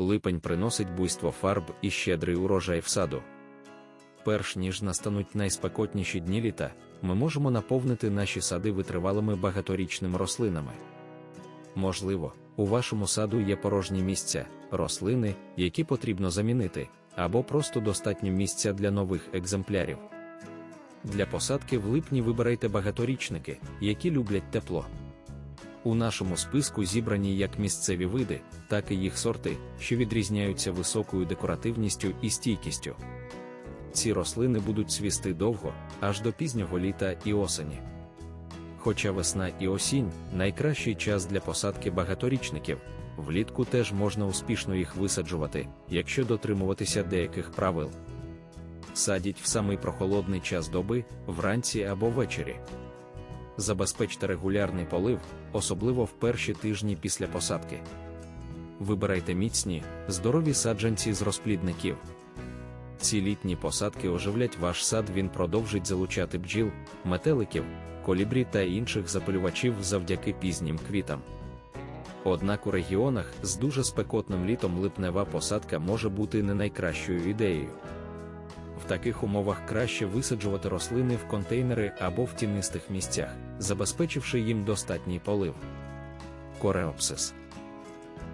липень приносить буйство фарб і щедрий урожай в саду. Перш ніж настануть найспекотніші дні літа, ми можемо наповнити наші сади витривалими багаторічними рослинами. Можливо, у вашому саду є порожні місця, рослини, які потрібно замінити, або просто достатньо місця для нових екземплярів. Для посадки в липні вибирайте багаторічники, які люблять тепло. У нашому списку зібрані як місцеві види, так і їх сорти, що відрізняються високою декоративністю і стійкістю. Ці рослини будуть цвісти довго, аж до пізнього літа і осені. Хоча весна і осінь найкращий час для посадки багаторічників, влітку теж можна успішно їх висаджувати, якщо дотримуватися деяких правил. Садіть в самий прохолодний час доби, вранці або ввечері. Забезпечте регулярний полив, особливо в перші тижні після посадки. Вибирайте міцні, здорові саджанці з розплідників. Ці літні посадки оживлять ваш сад, він продовжить залучати бджіл, метеликів, колібрі та інших запилювачів завдяки пізнім квітам. Однак у регіонах з дуже спекотним літом липнева посадка може бути не найкращою ідеєю. Таких умовах краще висаджувати рослини в контейнери або в тінистих місцях, забезпечивши їм достатній полив. Кореопсис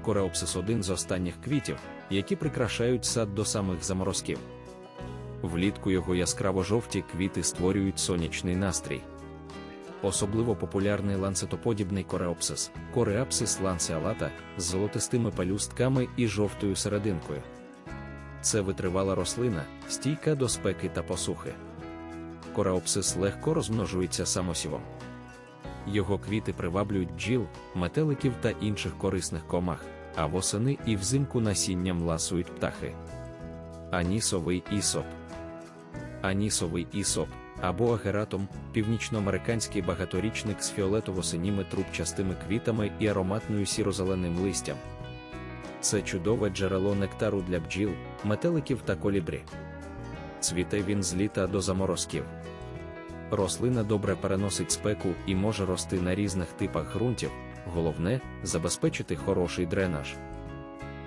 Кореопсис один з останніх квітів, які прикрашають сад до самих заморозків. Влітку його яскраво-жовті квіти створюють сонячний настрій. Особливо популярний ланцетоподібний кореопсис, кореапсис ланцеалата з золотистими пелюстками і жовтою серединкою. Це витривала рослина, стійка до спеки та посухи. Кореопсис легко розмножується самосівом. Його квіти приваблюють бджіл, метеликів та інших корисних комах, а восени і взимку насінням ласують птахи. Анісовий ісоп. Анісовий ісоп або агератум північноамериканський багаторічник з фіолетово-синіми трубчастими квітами і ароматною сіро-зеленим листям. Це чудове джерело нектару для бджіл, метеликів та колібрі. Цвіте він з літа до заморозків. Рослина добре переносить спеку і може рости на різних типах ґрунтів, головне забезпечити хороший дренаж.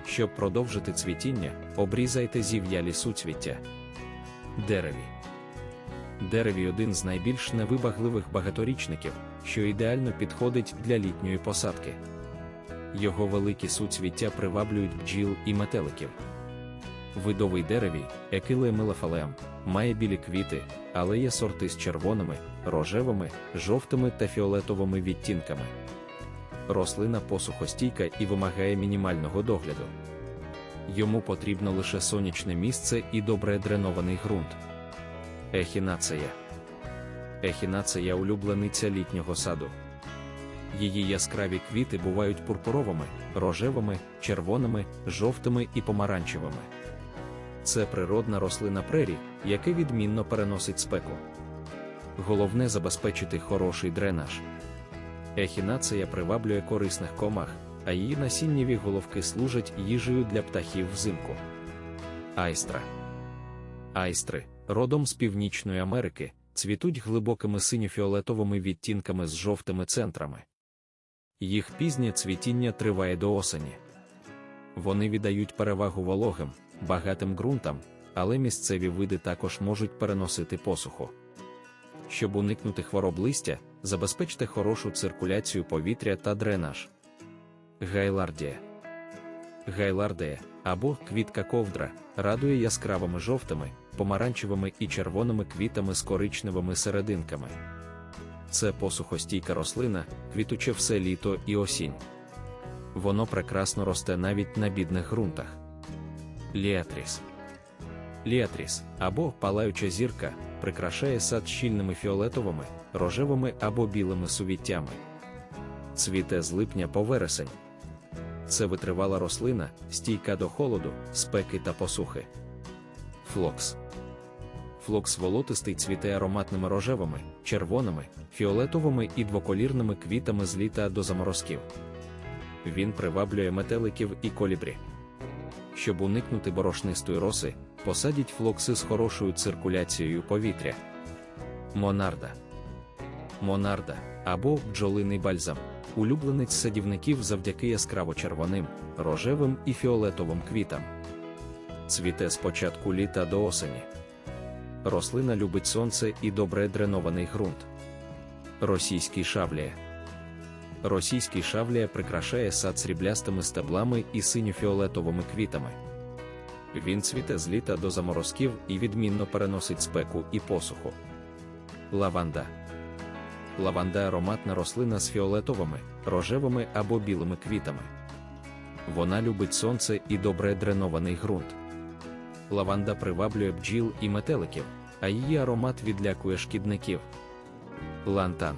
Щоб продовжити цвітіння, обрізайте зів'ялі суцвіття. Дереві. Дереві один з найбільш невибагливих багаторічників, що ідеально підходить для літньої посадки. Його великі суцвіття приваблюють бджіл і метеликів. Видовий деревій, екиле мелафалеам, має білі квіти, але є сорти з червоними, рожевими, жовтими та фіолетовими відтінками. Рослина посухостійка і вимагає мінімального догляду. Йому потрібно лише сонячне місце і добре дренований ґрунт. Ехінацея. Ехінацея улюблениця літнього саду. Її яскраві квіти бувають пурпуровими, рожевими, червоними, жовтими і помаранчевими. Це природна рослина прері, яка відмінно переносить спеку. Головне забезпечити хороший дренаж. Ехінацея приваблює корисних комах, а її насіннєві головки служать їжею для птахів взимку. Айстра. Айстри, родом з Північної Америки, цвітуть глибокими синьо-фіолетовими відтінками з жовтими центрами. Їх пізнє цвітіння триває до осені. Вони віддають перевагу вологим, багатим ґрунтам, але місцеві види також можуть переносити посуху. Щоб уникнути хвороб листя, забезпечте хорошу циркуляцію повітря та дренаж. Гайлардія. Гайлардія або квітка ковдра радує яскравими жовтими, помаранчевими і червоними квітами з коричневими серединками. Це посухостійка рослина, квітуче все літо і осінь. Воно прекрасно росте навіть на бідних ґрунтах. Ліатріс. Ліатріс або палаюча зірка прикрашає сад щільними фіолетовими, рожевими або білими сувіттями. Цвіте з липня по вересень. Це витривала рослина, стійка до холоду, спеки та посухи. Флокс. Флокс волотистий цвіте ароматними рожевими, червоними, фіолетовими і двоколірними квітами з літа до заморозків. Він приваблює метеликів і колібрі. Щоб уникнути борошнистої роси, посадіть флокси з хорошою циркуляцією повітря. Монарда. Монарда або бджолиний бальзам улюбленець садівників завдяки яскраво червоним, рожевим і фіолетовим квітам. Цвіте з початку літа до осені. Рослина любить сонце і добре дренований ґрунт. Російський шавлія. Російський шавлія прикрашає сад сріблястими стеблами і синьо-фіолетовими квітами. Він цвіте з літа до заморозків і відмінно переносить спеку і посуху. Лаванда. Лаванда ароматна рослина з фіолетовими, рожевими або білими квітами. Вона любить сонце і добре дренований ґрунт. Лаванда приваблює бджіл і метеликів, а її аромат відлякує шкідників. Лантан.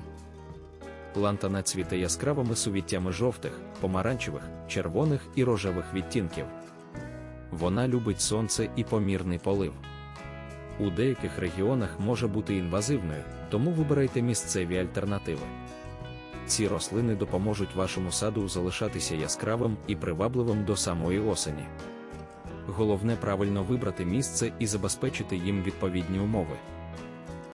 Лантана цвіте яскравими сувіттями жовтих, помаранчевих, червоних і рожевих відтінків. Вона любить сонце і помірний полив. У деяких регіонах може бути інвазивною, тому вибирайте місцеві альтернативи. Ці рослини допоможуть вашому саду залишатися яскравим і привабливим до самої осені. Головне правильно вибрати місце і забезпечити їм відповідні умови.